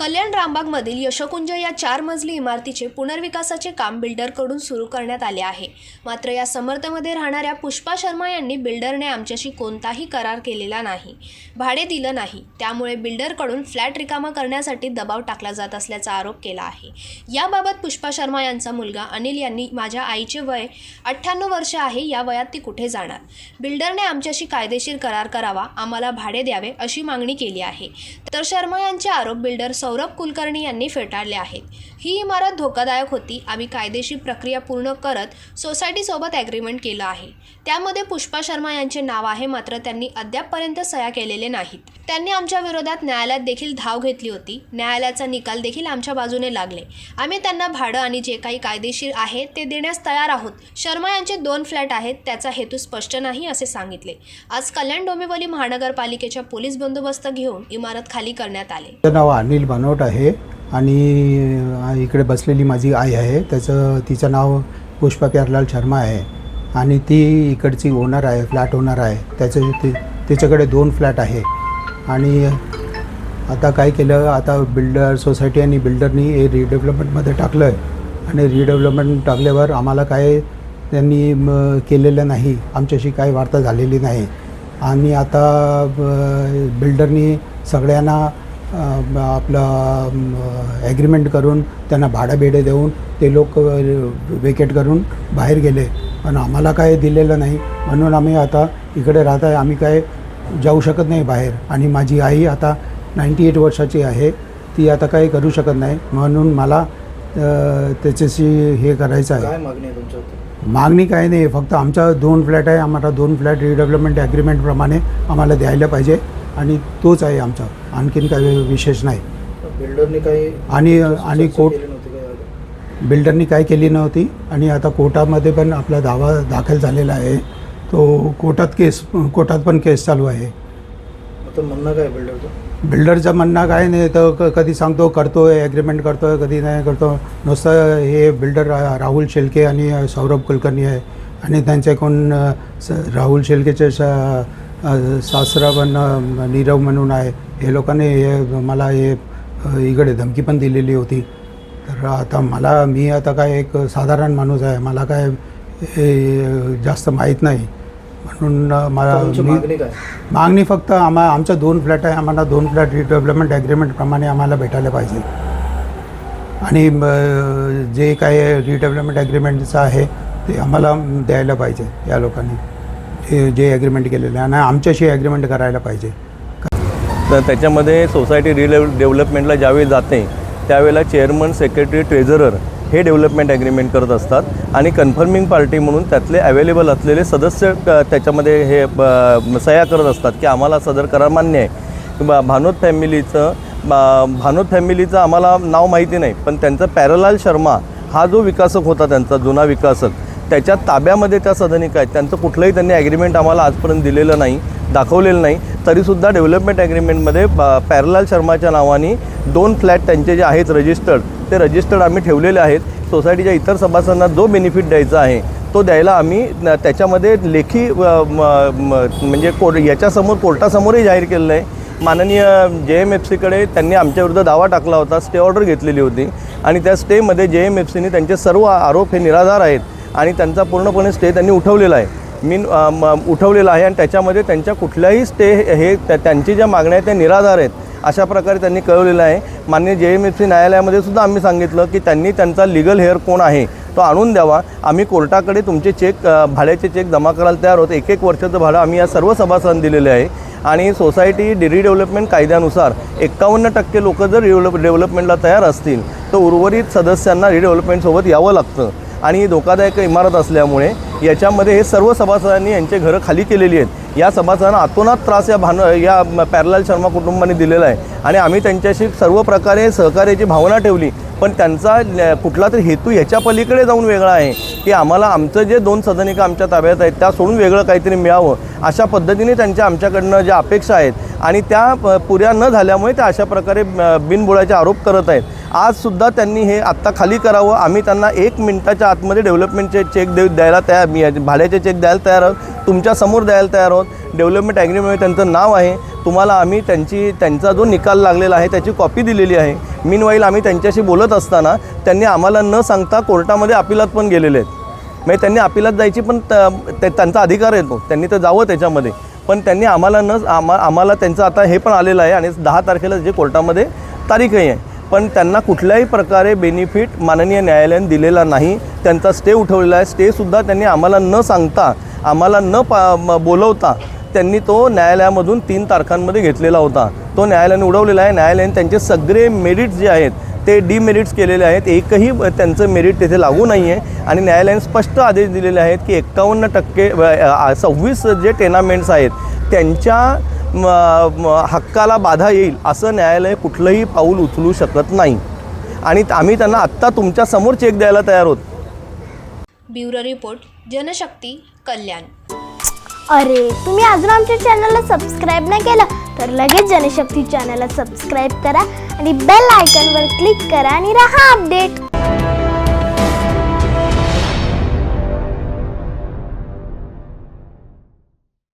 कल्याण रामबागमधील यशकुंज या चार मजली इमारतीचे पुनर्विकासाचे काम बिल्डरकडून सुरू करण्यात आले आहे. मात्र या समर्थमध्ये राहणाऱ्या पुष्पा शर्मा यांनी बिल्डरने आमच्याशी कोणताही करार केलेला नाही भाडे दिलं नाही. त्यामुळे बिल्डरकडून फ्लॅट रिकामा करण्यासाठी दबाव टाकला जात असल्याचा आरोप केला आहे. याबाबत पुष्पा शर्मा यांचा मुलगा अनिल यांनी माझ्या आईचे वय अठ्ठ्याण्णव वर्ष आहे या वयात ती कुठे जाणार? बिल्डरने आमच्याशी कायदेशीर करार करावा आम्हाला भाडे द्यावे अशी मागणी केली आहे. तर शर्मा यांचे आरोप बिल्डर सौरभ कुलकर्णी यांनी फेटाळले आहेत. ही इमारत धोकादायक होती. आम्ही कायदेशीर प्रक्रिया पूर्ण करत सोसायटीसोबत ॲग्रीमेंट केलं आहे. त्यामध्ये पुष्पा शर्मा यांचे नाव आहे मात्र त्यांनी अद्यापपर्यंत सह्या केलेले नाहीत. त्यांनी आमच्या विरोधात न्यायालयात देखील धाव घेतली होती. न्यायालयाचा निकाल देखील आमच्या बाजूने लागले. आम्ही त्यांना भाडं आणि जे काही कायदेशीर आहे ते देण्यास तयार आहोत. शर्मा यांचे दोन फ्लॅट आहेत त्याचा हेतू स्पष्ट नाही असे सांगितले. आज कल्याण डोंबिवली महानगरपालिकेच्या पोलीस बंदोबस्त घेऊन इमारत खाली करण्यात आले. नाव अनिल बनवट आहे. आणि इकडे बसलेली माझी आई आहे. त्याचं तिचं नाव पुष्पा प्यारलाल शर्मा आहे. आणि ती इकडची ओनर आहे फ्लॅट ओनर आहे. त्याचं ति तिच्याकडे दोन फ्लॅट आहे. आणि आता काय केलं आता बिल्डर सोसायटी आणि बिल्डरनी हे रिडेव्हलपमेंटमध्ये टाकलं आहे आणि रिडेव्हलपमेंट टाकल्यावर आम्हाला काय त्यांनी केलेलं नाही. आमच्याशी काही वार्ता झालेली नाही. आणि आता बिल्डरनी सगळ्यांना आपलं ॲग्रीमेंट करून त्यांना भाडं बेडे देऊन ते लोक वेकेट करून बाहेर गेले. पण आम्हाला काय दिलेलं नाही. म्हणून आम्ही आता इकडे राहत आहे. आम्ही काय जाऊ शकत नाही बाहेर. आणि माझी आई आता नाईंटी एट वर्षाची आहे. ती आता काही करू शकत नाही. म्हणून मला त्याच्याशी हे करायचं आहे. मागणी काय नाही. फक्त आमचा दोन फ्लॅट आहे. आम्हाला दोन फ्लॅट रिडेव्हलपमेंट ॲग्रीमेंटप्रमाणे आम्हाला द्यायला पाहिजे. आणि तोच आहे आमचा. आणखीन काही विशेष नाही. बिल्डरने काही आणि आणि कोर्ट बिल्डरनी काय केली नव्हती. आणि आता कोर्टामध्ये पण आपला दावा दाखल झालेला आहे. तो कोर्टात केस कोर्टात पण केस चालू आहे. आता म्हणणं काय बिल्डरचं? बिल्डरचं म्हणणं काय नाही तर कधी सांगतो करतो आहे ॲग्रीमेंट करतो आहे कधी नाही करतो नुसतं हे बिल्डर राहुल शेलके आणि सौरभ कुलकर्णी आहे. आणि त्यांचे कोण अ, स- राहुल शेलकेचे स अ, सासरा पण अ, नीरव म्हणून आहे. हे लोकांनी हे मला हे इकडे धमकी पण दिलेली होती. तर आता मला मी आता काय एक साधारण माणूस आहे. मला काय जास्त माहीत नाही. म्हणून मला मागणी फक्त आम्हा आमच्या दोन फ्लॅट आहे. आम्हाला दोन फ्लॅट रिडेव्हलपमेंट ॲग्रीमेंटप्रमाणे आम्हाला भेटायला पाहिजे. आणि जे काय रिडेव्हलपमेंट ॲग्रीमेंटचं आहे ते आम्हाला द्यायला पाहिजे या लोकांनी. जे जे ॲग्रीमेंट केलेलं आहे. आणि आमच्याशी ॲग्रीमेंट करायला पाहिजे. तर त्याच्यामध्ये सोसायटी रिलेव डेव्हलपमेंटला ज्यावेळी जाते त्यावेळेला चेअरमन सेक्रेटरी ट्रेझरर हे डेव्हलपमेंट ॲग्रीमेंट करत असतात. आणि कन्फर्मिंग पार्टी म्हणून त्यातले अवेलेबल असलेले सदस्य क- त्याच्यामध्ये हे ब- सह्या करत असतात की आम्हाला सदर करार मान्य आहे. बा भानोद फॅमिलीचं भानोद फॅमिलीचं आम्हाला नाव माहिती नाही पण त्यांचा पॅरलाल शर्मा हा जो विकासक होता त्यांचा जुना विकासक त्याच्या ताब्यामध्ये त्या सदनिका आहेत. त्यांचं कुठलंही त्यांनी ॲग्रीमेंट आम्हाला आजपर्यंत दिलेलं नाही दाखवलेलं नाही. तरीसुद्धा डेव्हलपमेंट ॲग्रीमेंटमध्ये पॅरलाल शर्माच्या नावाने दोन फ्लॅट त्यांचे जे आहेत रजिस्टर्ड ते रजिस्टर्ड आम्ही ठेवलेले आहेत. सोसायटीच्या इतर सभासदांना जो बेनिफिट द्यायचा आहे तो द्यायला आम्ही त्याच्यामध्ये लेखी म- म्हणजे कोर्ट याच्यासमोर कोर्टासमोरही जाहीर केलेलं आहे. माननीय जे एम एफ सीकडे त्यांनी आमच्याविरुद्ध दावा टाकला होता स्टे ऑर्डर घेतलेली होती. आणि त्या स्टेमध्ये जे एम एफ सीने त्यांचे सर्व आरोप हे निराधार आहेत. आणि त्यांचा पूर्णपणे स्टे त्यांनी उठवलेला आहे. मी म- उठवलेला आहे आणि त्याच्यामध्ये त्यांच्या कुठल्याही स्टे हे त्या- त्यांची ज्या मागण्या आहेत त्या निराधार आहेत अशा प्रकारे त्यांनी कळवलेलं आहे. मान्य जे एम एफ सी न्यायालयामध्ये सुद्धा आम्ही सांगितलं की त्यांनी त्यांचा लिगल हेअर कोण आहे तो आणून द्यावा. आम्ही कोर्टाकडे तुमचे चेक भाड्याचे चेक जमा करायला तयार होत एक एक वर्षाचं भाडं आम्ही या सर्व सभासदांना दिलेले आहे. आणि सोसायटी डेरी डेव्हलपमेंट कायद्यानुसार एक्कावन्न टक्के लोक जर रिडेव्हलप डेव्हलपमेंटला तयार असतील तर उर्वरित सदस्यांना रिडेव्हलपमेंटसोबत यावं लागतं. आणि ही धोकादायक इमारत असल्यामुळे याच्यामध्ये हे सर्व सभासदांनी यांचे घरं खाली केलेली आहेत. या सभासदांना अतोनात त्रास या भान या पॅरलाल शर्मा कुटुंबाने दिलेला आहे. आणि आम्ही त्यांच्याशी सर्व प्रकारे सहकार्याची भावना ठेवली. पण त्यांचा कुठला तरी हेतू ह्याच्या पलीकडे जाऊन वेगळा आहे की आम्हाला आमचं जे दोन सदनिका आमच्या ताब्यात आहेत त्या सोडून वेगळं काहीतरी मिळावं अशा पद्धतीने त्यांच्या आमच्याकडनं ज्या अपेक्षा आहेत आणि त्या प- पुऱ्या न झाल्यामुळे त्या अशा प्रकारे बिनबुळाचे आरोप करत आहेत. आजसुद्धा त्यांनी हे आत्ता खाली करावं. आम्ही त्यांना एक मिनिटाच्या आतमध्ये डेव्हलपमेंटचे चेक देऊ द्यायला तयार मी भाड्याचे चेक द्यायला तयार आहोत. तुमच्यासमोर द्यायला तयार आहोत. डेव्हलपमेंट ॲग्रीमेंट त्यांचं नाव आहे. तुम्हाला आम्ही त्यांची त्यांचा जो निकाल लागलेला आहे त्याची कॉपी दिलेली आहे. मीन वाईल आम्ही त्यांच्याशी बोलत असताना त्यांनी आम्हाला न सांगता कोर्टामध्ये अपिलात पण गेलेले आहेत. म्हणजे त्यांनी अपिलात जायची पण ते- त्यांचा अधिकार येतो. त्यांनी तर जावं त्याच्यामध्ये. पण त्यांनी आम्हाला न आम्हा आम्हाला त्यांचं आता हे पण आलेलं आहे आणि दहा तारखेला जे कोर्टामध्ये तारीखही आहे. पण त्यांना कुठल्याही प्रकारे बेनिफिट माननीय न्यायालयाने दिलेला नाही. त्यांचा स्टे उठवलेला आहे. स्टेसुद्धा त्यांनी आम्हाला न सांगता आम्हाला न पा बोलवता त्यांनी तो न्यायालयामधून तीन तारखांमध्ये घेतलेला होता. तो न्यायालयाने उडवलेला आहे. न्यायालयाने त्यांचे सगळे मेरिट्स जे आहेत ते डिमेरिट्स केलेले आहेत. एकही त्यांचं मेरिट तिथे लागू नाही आहे आणि न्यायालयाने स्पष्ट आदेश दिलेले आहेत की एक्कावन्न टक्के सव्वीस जे टेनामेंट्स आहेत त्यांच्या हक्काला बाधा येईल असं न्यायालय कुठलंही पाऊल उचलू शकत नाही. आणि आम्ही त्यांना आत्ता तुमच्यासमोर चेक द्यायला तयार आहोत. Bureau report Janshakti Kalyan. अरे तुम्ही अजून आमच्या चॅनलला सबस्क्राईब नाही केलं तर लगेच जनशक्ती चॅनलला सबस्क्राईब करा आणि बेल आयकॉनवर क्लिक करा आणि राहा अपडेट